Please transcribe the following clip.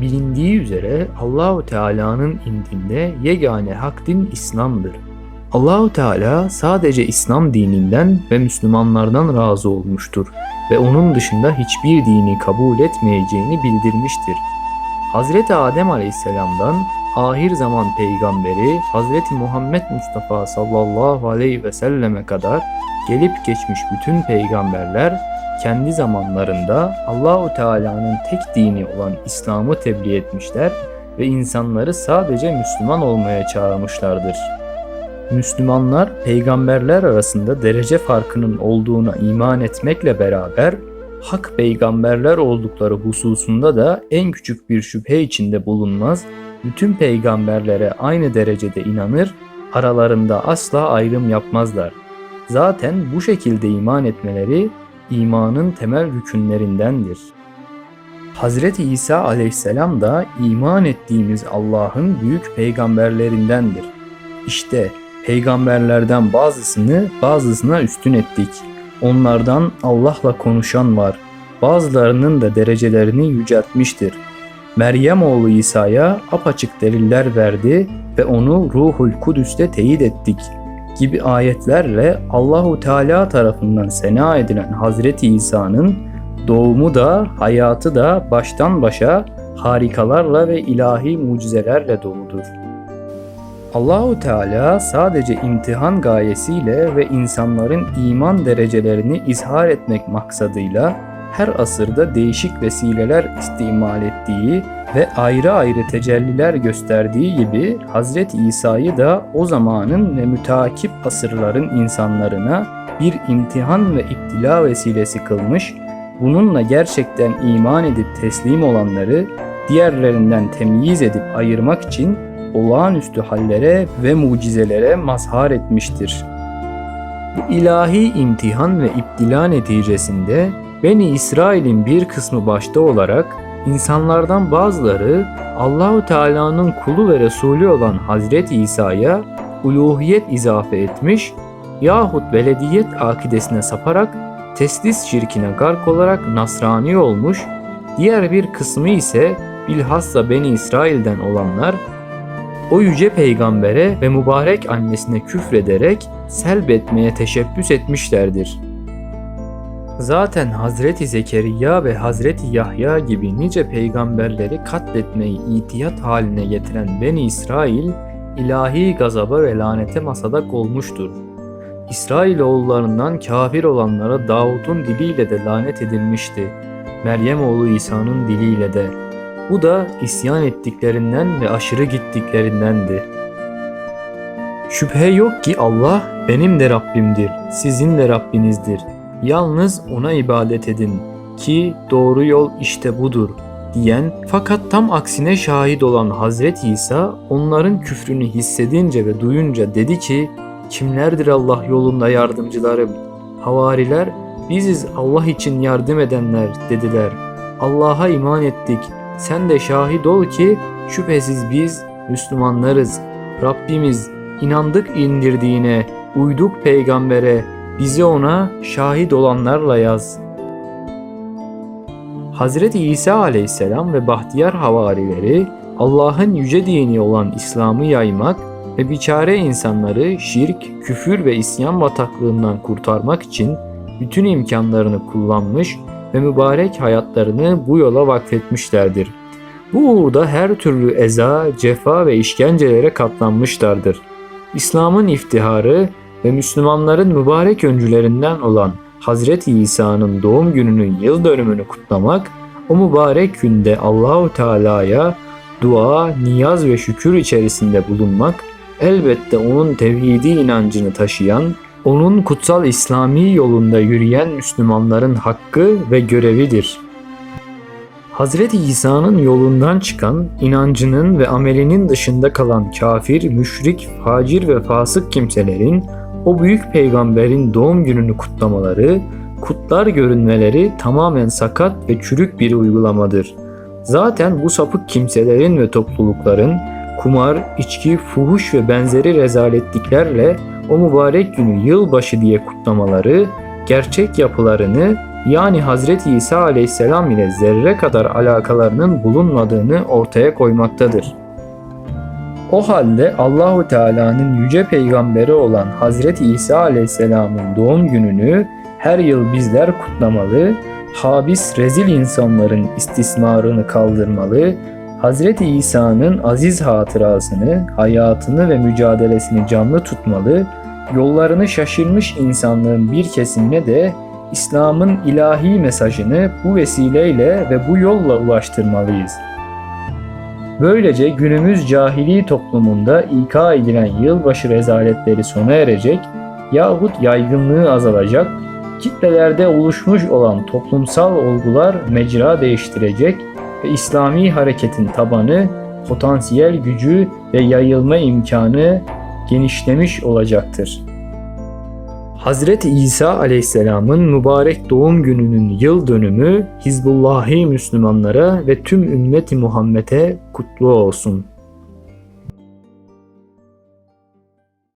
Bilindiği üzere Allahu Teala'nın indinde yegane hak din İslam'dır. Allahu Teala sadece İslam dininden ve Müslümanlardan razı olmuştur ve onun dışında hiçbir dini kabul etmeyeceğini bildirmiştir. Hazreti Adem Aleyhisselam'dan ahir zaman peygamberi Hazreti Muhammed Mustafa sallallahu aleyhi ve selleme kadar gelip geçmiş bütün peygamberler kendi zamanlarında Allahu Teala'nın tek dini olan İslam'ı tebliğ etmişler ve insanları sadece Müslüman olmaya çağırmışlardır. Müslümanlar peygamberler arasında derece farkının olduğuna iman etmekle beraber hak peygamberler oldukları hususunda da en küçük bir şüphe içinde bulunmaz, bütün peygamberlere aynı derecede inanır, aralarında asla ayrım yapmazlar. Zaten bu şekilde iman etmeleri imanın temel rükünlerindendir. Hazreti İsa aleyhisselam da iman ettiğimiz Allah'ın büyük peygamberlerindendir. İşte peygamberlerden bazısını bazısına üstün ettik. Onlardan Allah'la konuşan var. Bazılarının da derecelerini yüceltmiştir. Meryem oğlu İsa'ya apaçık deliller verdi ve onu Ruhul Kudüs'te teyit ettik gibi ayetlerle Allahu Teala tarafından sena edilen Hazreti İsa'nın doğumu da hayatı da baştan başa harikalarla ve ilahi mucizelerle doludur. Allahu Teala sadece imtihan gayesiyle ve insanların iman derecelerini izhar etmek maksadıyla her asırda değişik vesileler istimal ettiği ve ayrı ayrı tecelliler gösterdiği gibi Hazreti İsa'yı da o zamanın ve mütakip asırların insanlarına bir imtihan ve iptila vesilesi kılmış, bununla gerçekten iman edip teslim olanları diğerlerinden temyiz edip ayırmak için olağanüstü hallere ve mucizelere mazhar etmiştir. Bu ilahi imtihan ve iptila neticesinde Beni İsrail'in bir kısmı başta olarak insanlardan bazıları Allahu Teala'nın kulu ve Resulü olan Hazreti İsa'ya uluhiyet izafe etmiş yahut velediyet akidesine saparak teslis şirkine gark olarak Nasrani olmuş, diğer bir kısmı ise bilhassa Beni İsrail'den olanlar o yüce peygambere ve mübarek annesine küfrederek selbetmeye teşebbüs etmişlerdir. Zaten Hazreti Zekeriya ve Hazreti Yahya gibi nice peygamberleri katletmeyi itiyat haline getiren Beni İsrail, ilahi gazaba ve lanete masadak olmuştur. İsrailoğullarından kafir olanlara Davud'un diliyle de lanet edilmişti. Meryem oğlu İsa'nın diliyle de. Bu da isyan ettiklerinden ve aşırı gittiklerindendi. Şüphe yok ki Allah benim de Rabbimdir, sizin de Rabbinizdir. Yalnız ona ibadet edin ki doğru yol işte budur diyen fakat tam aksine şahit olan Hazreti İsa onların küfrünü hissedince ve duyunca dedi ki kimlerdir Allah yolunda yardımcılarım? Havariler biziz Allah için yardım edenler dediler. Allah'a iman ettik. Sen de şahit ol ki şüphesiz biz Müslümanlarız. Rabbimiz inandık indirdiğine, uyduk peygambere, bizi ona şahit olanlarla yaz. Hazreti İsa aleyhisselam ve bahtiyar havarileri Allah'ın yüce dini olan İslam'ı yaymak ve biçare insanları şirk, küfür ve isyan bataklığından kurtarmak için bütün imkanlarını kullanmış ve mübarek hayatlarını bu yola vakfetmişlerdir. Bu uğurda her türlü eza, cefa ve işkencelere katlanmışlardır. İslam'ın iftiharı ve Müslümanların mübarek öncülerinden olan Hazreti İsa'nın doğum gününün yıl dönümünü kutlamak, o mübarek günde Allahu Teala'ya dua, niyaz ve şükür içerisinde bulunmak, elbette onun tevhidi inancını taşıyan, onun kutsal İslami yolunda yürüyen Müslümanların hakkı ve görevidir. Hazreti İsa'nın yolundan çıkan, inancının ve amelinin dışında kalan kafir, müşrik, facir ve fasık kimselerin o büyük peygamberin doğum gününü kutlamaları, kutlar görünmeleri tamamen sakat ve çürük bir uygulamadır. Zaten bu sapık kimselerin ve toplulukların kumar, içki, fuhuş ve benzeri rezaletliklerle o mübarek günü yılbaşı diye kutlamaları gerçek yapılarını yani Hazreti İsa aleyhisselam ile zerre kadar alakalarının bulunmadığını ortaya koymaktadır. O halde Allahu Teala'nın yüce peygamberi olan Hazreti İsa aleyhisselamın doğum gününü her yıl bizler kutlamalı, habis rezil insanların istismarını kaldırmalı, Hazreti İsa'nın aziz hatırasını, hayatını ve mücadelesini canlı tutmalı, yollarını şaşırmış insanlığın bir kesimine de İslam'ın ilahi mesajını bu vesileyle ve bu yolla ulaştırmalıyız. Böylece günümüz cahili toplumunda ika edilen yılbaşı rezaletleri sona erecek yahut yaygınlığı azalacak, kitlelerde oluşmuş olan toplumsal olgular mecra değiştirecek ve İslami hareketin tabanı, potansiyel gücü ve yayılma imkanı genişlemiş olacaktır. Hazreti İsa Aleyhisselam'ın mübarek doğum gününün yıl dönümü Hizbullahi Müslümanlara ve tüm ümmeti Muhammed'e kutlu olsun.